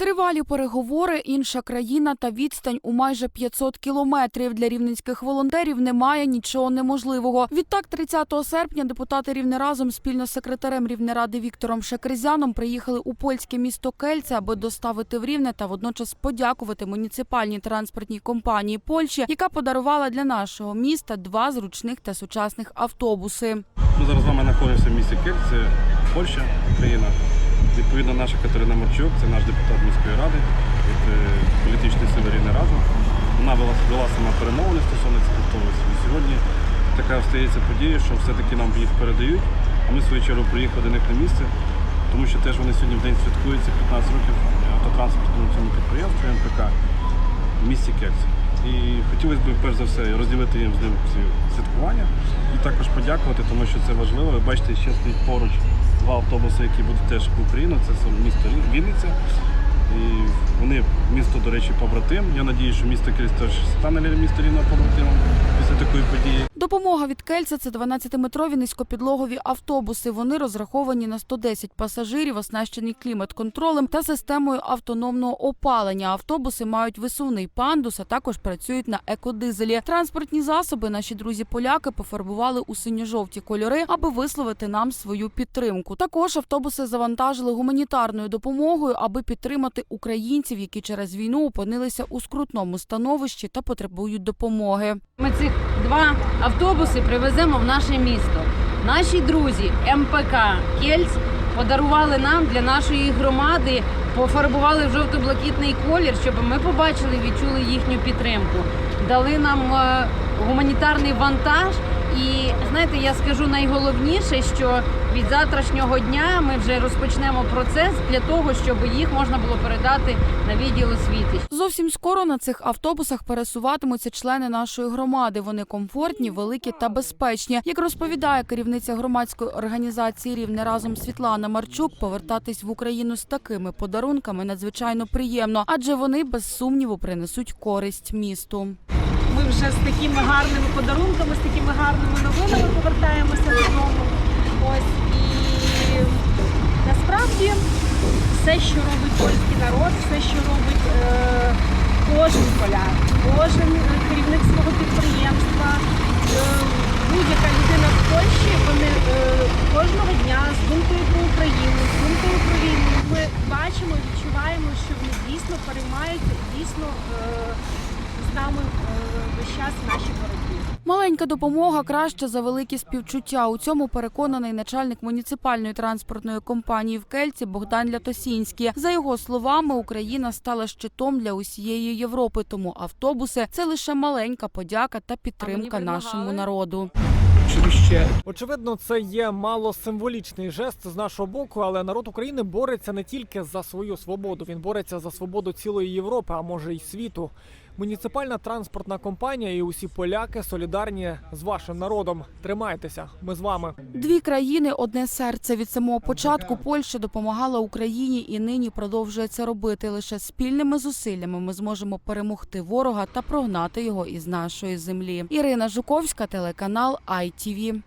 Тривалі переговори, інша країна та відстань у майже 500 кілометрів. Для рівненських волонтерів немає нічого неможливого. Відтак, 30 серпня депутати Рівне разом спільно з секретарем Рівнеради Віктором Шекризяном приїхали у польське місто Кельце, аби доставити в Рівне та водночас подякувати муніципальній транспортній компанії Польщі, яка подарувала для нашого міста два зручних та сучасних автобуси. Ми зараз з вами знаходимося в місті Київ, це Польща, Україна. Відповідно, наша Катерина Марчук, це наш депутат міської ради від е, політичної сили Рівне разом. Вона вела, сама перемовини стосовно цих автобусів. І сьогодні така стається подія, що все-таки нам їх передають, а ми в свою чергу приїхали до них на місце, тому що теж вони сьогодні в день святкуються 15 років автотранспортному цьому підприємству МПК в місті Кекс. І хотілося б перш за все розділити їм з ним ці святкування і також подякувати, тому що це важливо. Ви бачите, ще стоїть поруч два автобуси, які будуть теж в Україну. Це місто Вінниця. І вони місто, до речі, побратим. Я надію, що місто Кріс теж стане місто рівно побратимом після такої події. Допомога від Кельця це 12-метрові низькопідлогові автобуси. Вони розраховані на 110 пасажирів, оснащені клімат-контролем та системою автономного опалення. Автобуси мають висувний пандус, а також працюють на екодизелі. Транспортні засоби наші друзі-поляки пофарбували у синьо-жовті кольори, аби висловити нам свою підтримку. Також автобуси завантажили гуманітарною допомогою, аби підтримати українців, які через війну опинилися у скрутному становищі та потребують допомоги. Ми цих два автобуси привеземо в наше місто. Наші друзі МПК Кельц подарували нам для нашої громади, пофарбували в жовто-блакитний колір, щоб ми побачили, відчули їхню підтримку. Дали нам е, гуманітарний вантаж. І знаєте, я скажу найголовніше, що від завтрашнього дня ми вже розпочнемо процес для того, щоб їх можна було передати на відділ освіти. Зовсім скоро на цих автобусах пересуватимуться члени нашої громади. Вони комфортні, великі та безпечні. Як розповідає керівниця громадської організації Рівне разом Світлана Марчук, повертатись в Україну з такими подарунками надзвичайно приємно, адже вони без сумніву принесуть користь місту. Ми вже з такими гарними подарунками, з такими гарними новинами повертаємося додому. Все, що робить польський народ, все, що робить е, кожен поляк, кожен е, керівник свого підприємства, е, будь-яка людина в Польщі, вони е, кожного дня з думкою про Україну, з думкою про війну. Ми бачимо, відчуваємо, що вони дійсно переймаються дійсно е, з нами е, весь час в нашій боротьбі. Маленька допомога краще за великі співчуття. У цьому переконаний начальник муніципальної транспортної компанії в Кельці Богдан Лятосінський. За його словами, Україна стала щитом для усієї Європи. Тому автобуси це лише маленька подяка та підтримка нашому народу. Очевидно, це є мало символічний жест з нашого боку, але народ України бореться не тільки за свою свободу, він бореться за свободу цілої Європи, а може й світу. Муніципальна транспортна компанія і усі поляки солідарні з вашим народом. Тримайтеся, ми з вами. Дві країни, одне серце. Від самого початку Польща допомагала Україні і нині продовжує це робити. Лише спільними зусиллями ми зможемо перемогти ворога та прогнати його із нашої землі. Ірина Жуковська, телеканал ITV.